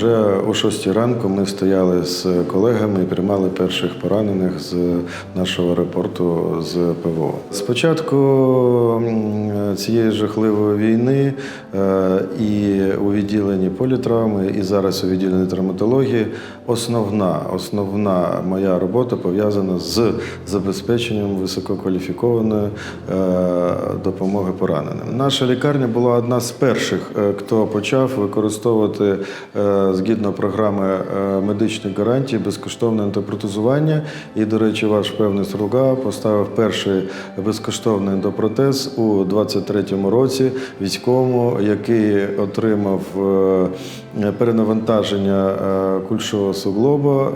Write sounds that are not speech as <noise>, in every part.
Вже о 6 ранку ми стояли з колегами і приймали перших поранених з нашого аеропорту з ПВО. Спочатку цієї жахливої війни е, і у відділенні політравми, і зараз у відділенні травматології основна, основна моя робота пов'язана з забезпеченням висококваліфікованої е, допомоги пораненим. Наша лікарня була одна з перших, е, хто почав використовувати згідно програми е, медичних гарантій безкоштовне антипротезування. І, до речі, ваш певний слуга поставив перший безкоштовний ендопротез у 23-му році військовому, який отримав е, перенавантаження е, кульшового суглоба,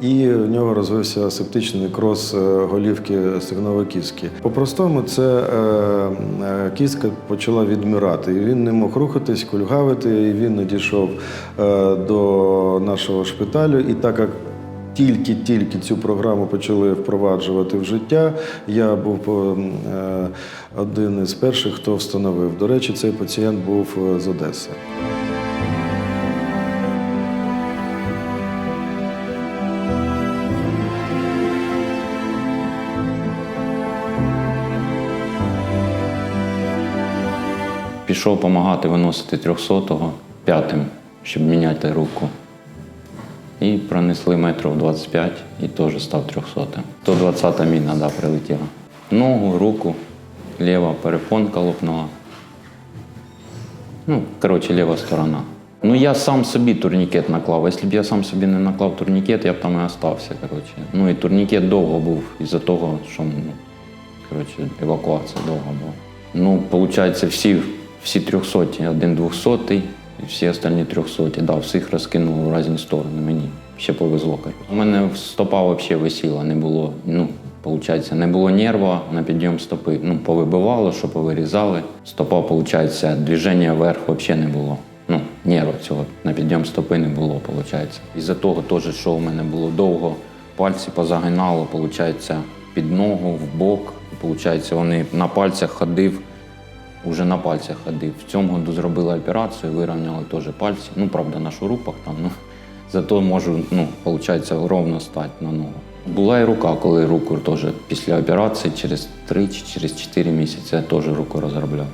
і в нього розвився септичний некроз голівки стегнової кістки. По-простому, це кістка почала відмирати. І він не мог рухатись, кульгавити, і він надійшов до нашого шпиталю. І так як тільки-тільки цю програму почали впроваджувати в життя. Я був е, один із перших, хто встановив. До речі, цей пацієнт був е, з Одеси. Пішов допомагати виносити 300-го п'ятим, щоб міняти руку. І пронесли метрів 25 і теж став 300-м. 120-та міна да, прилетіла. Ногу, руку, ліва перепонка лопнула. Ну, коротше, ліва сторона. Ну, я сам собі турнікет наклав. Якщо б я сам собі не наклав турнікет, я б там і остався. Коротше. Ну і турнікет довго був із-за того, що ну, коротше, евакуація довго була. Ну, виходить, всі, всі 300, один 200 і всі остальні 300. Да, всіх розкинуло в різні сторони. Мені ще повезло. коротше. У мене стопа взагалі висіла, не було. Ну, Получається, не було нерва на підйом стопи. Ну, повибивало, що повирізали. Стопа, виходить, движення вверх взагалі не було. Ну, нерва цього на підйом стопи не було, виходить. Із-за того теж, що у мене було довго, пальці позагинало, виходить, під ногу, в бок. Виходить, вони на пальцях ходив, уже на пальцях ходив. В цьому году зробили операцію, вирівняли теж пальці. Ну, правда, на шурупах там, ну, <laughs> зато можу, ну, виходить, ровно стати на ногу. Була і рука, коли руку теж після операції через 3 чи через 4 місяці я теж руку розробляв.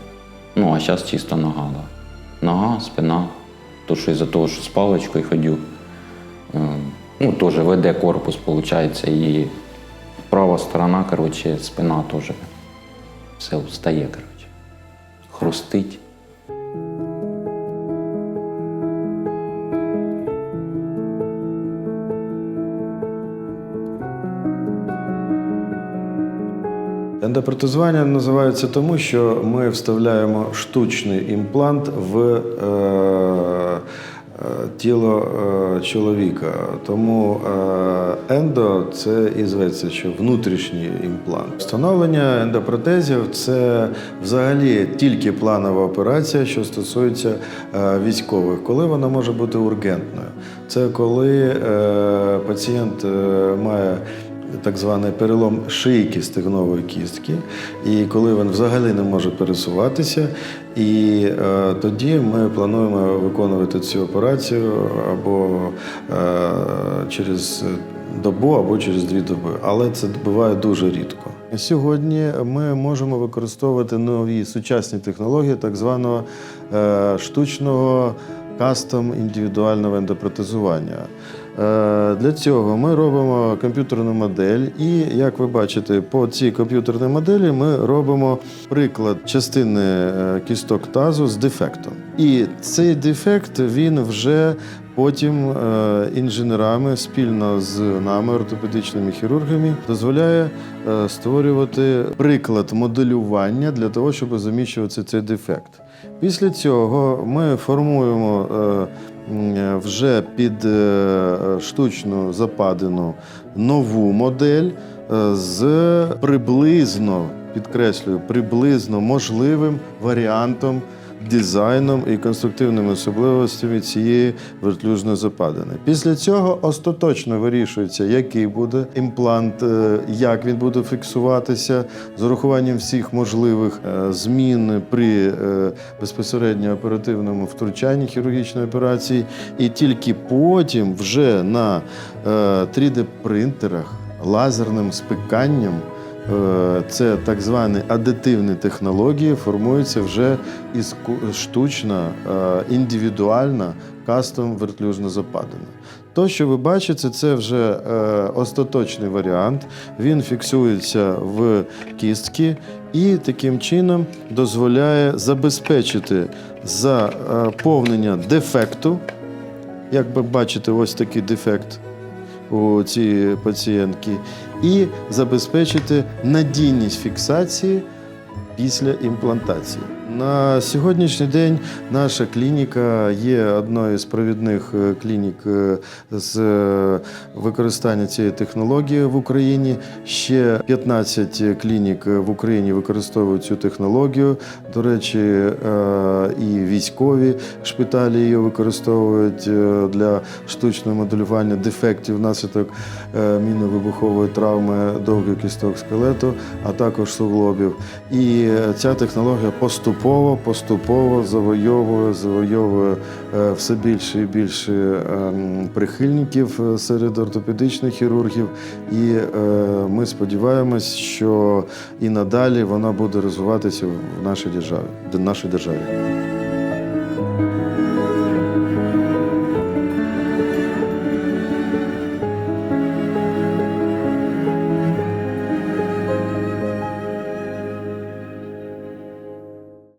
Ну, а зараз чисто нога. Да. Нога, спина. То, що із-за того, що з паличкою ходю, е, ну, теж веде корпус, виходить, і права сторона, коротше, спина теж все встає. Хрустить. Ендопротезування називається тому, що ми вставляємо штучний імплант в е, тіло е, чоловіка. Тому е, ендо це і зветься, що внутрішній імплант. Встановлення ендопротезів це взагалі тільки планова операція, що стосується е, військових, коли вона може бути ургентною. Це коли е, пацієнт е, має так званий перелом шийки стегнової кістки, і коли він взагалі не може пересуватися, і е, тоді ми плануємо виконувати цю операцію або е, через добу, або через дві доби. Але це буває дуже рідко. Сьогодні ми можемо використовувати нові сучасні технології так званого е, штучного кастом індивідуального ендопротезування. Е, Для цього ми робимо комп'ютерну модель, і як ви бачите, по цій комп'ютерній моделі ми робимо приклад частини е, кісток тазу з дефектом. І цей дефект він вже потім е, інженерами спільно з нами, ортопедичними хірургами, дозволяє створювати приклад моделювання для того, щоб заміщувати цей дефект. Після цього ми формуємо вже під е, штучну западину нову модель е, з приблизно, підкреслюю, приблизно можливим варіантом дизайном і конструктивними особливостями цієї вертлюжної западини. Після цього остаточно вирішується, який буде імплант, е, як він буде фіксуватися з урахуванням всіх можливих е, змін при е, безпосередньо оперативному втручанні хірургічної операції, і тільки потім вже на 3D-принтерах лазерним спиканням. Е, Це так звані адитивні технології, формується вже іску- штучна, е, індивідуальна кастом вертлюжна западина. То, що ви бачите, це вже е, остаточний варіант. Він фіксується в кістки і таким чином дозволяє забезпечити заповнення дефекту. Як ви бачите, ось такий дефект у цієї пацієнтки, і забезпечити надійність фіксації після імплантації. На сьогоднішній день наша клініка є одною з провідних е, клінік е, з е, використання цієї технології в Україні. Ще 15 клінік в Україні використовують цю технологію. До речі, і військові шпиталі її використовують для штучного моделювання дефектів внаслідок мінно-вибухової травми довгих кісток скелету, а також суглобів. І ця технологія поступово, поступово завойовує, завойовує е, все більше і більше ем, прихильників е, серед ортопедичних хірургів. І е, ми сподіваємось, що і надалі вона буде розвиватися в нашій державі. в нашій державі.